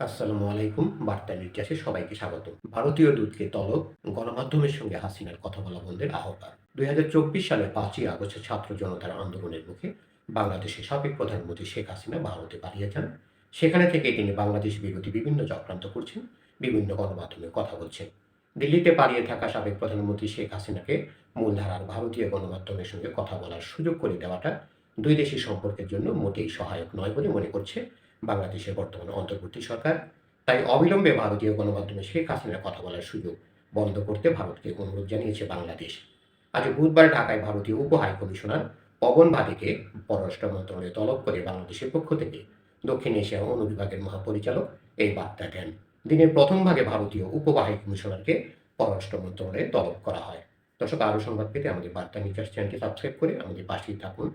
আসসালামু আলাইকুম, বার্তা নির্যাসে সবাইকে স্বাগত ভারতীয় দূতকে তলব, গণমাধ্যমের সঙ্গে হাসিনার কথা বলা বন্ধের আহ্বান। দুই হাজার চব্বিশ সালের পাঁচই আগস্টে ছাত্র জনতার আন্দোলনের মুখে বাংলাদেশের সাবেক প্রধানমন্ত্রী শেখ হাসিনা ভারতে পালিয়ে যান। সেখানে থেকে তিনি বাংলাদেশ বিরোধী বিভিন্ন চক্রান্ত করছেন, বিভিন্ন গণমাধ্যমে কথা বলছেন। দিল্লিতে পালিয়ে থাকা সাবেক প্রধানমন্ত্রী শেখ হাসিনাকে মূলধারার ভারতীয় গণমাধ্যমের সঙ্গে কথা বলার সুযোগ করে দেওয়াটা দুই দেশের সম্পর্কের জন্য মোটেই সহায়ক নয় বলে মনে করছে বাংলাদেশের বর্তমানে অন্তর্বর্তী সরকার। তাই অবিলম্বে ভারতীয় গণমাধ্যমে শেখ হাসিনার কথা বলার সুযোগ বন্ধ করতে ভারতকে অনুরোধ জানিয়েছে বাংলাদেশ। আজ বুধবার ঢাকায় ভারতীয় উপ হাই কমিশনার পবন ভাদেকে পররাষ্ট্র মন্ত্রণালয়ে তলব করে বাংলাদেশের পক্ষ থেকে দক্ষিণ এশিয়া অনুবিভাগের মহাপরিচালক এই বার্তা দেন। দিনের প্রথম ভাগে ভারতীয় উপ হাই কমিশনারকে পররাষ্ট্র মন্ত্রণালয়ে তলব করা হয়। দর্শক, আরও সংবাদ পেতে আমাদের বার্তা নিউজ চ্যানেলটি সাবস্ক্রাইব করে আমাদের পাশেই থাকুন।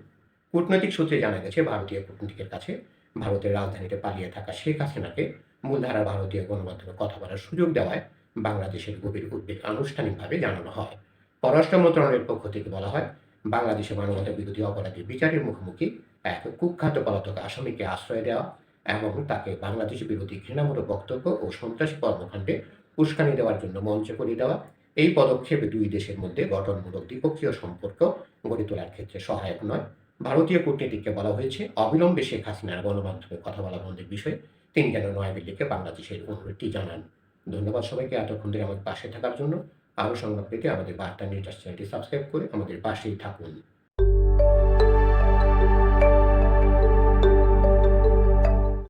কূটনৈতিক সূত্রে জানা গেছে, ভারতীয় কূটনীতিকের কাছে ভারতের রাজধানীতে পালিয়ে থাকা শেখ হাসিনাকে মূলধারা ভারতীয় গণমাধ্যমে কথা বলার সুযোগ দেওয়ায় বাংলাদেশের গভীর উদ্বেগ আনুষ্ঠানিকভাবে জানানো হয়। পররাষ্ট্র মন্ত্রণালয়ের পক্ষ থেকে বলা হয়, বাংলাদেশে মানবতা বিরোধী অপরাধী বিচারের মুখোমুখি এক কুখ্যাত পলাতক আসামিকে আশ্রয় দেওয়া এবং তাকে বাংলাদেশ বিরোধী ঘৃণামূলক বক্তব্য ও সন্ত্রাসী কর্মকাণ্ডে উস্কানি দেওয়ার জন্য মঞ্চ করে দেওয়া। এই পদক্ষেপ দুই দেশের মধ্যে গঠনমূলক দ্বিপক্ষীয় সম্পর্ক গড়ে তোলার ক্ষেত্রে সহায়ক নয়। ভারতীয় কূটনীতিককে বলা হয়েছে, অবিলম্বে শেখ হাসিনার গণমাধ্যমে কথা বলা বন্ধের বিষয়ে তিনি যেন নয়াদিল্লিকে বাংলাদেশের অনুরোধটি জানান। ধন্যবাদ সবাইকে, এতক্ষণ ধরে আমাদের পাশে থাকার জন্য। আরও সংবাদ পেতে আমাদের বার্তা নিউজ চ্যানেলটি সাবস্ক্রাইব করে আমাদের পাশেই থাকুন।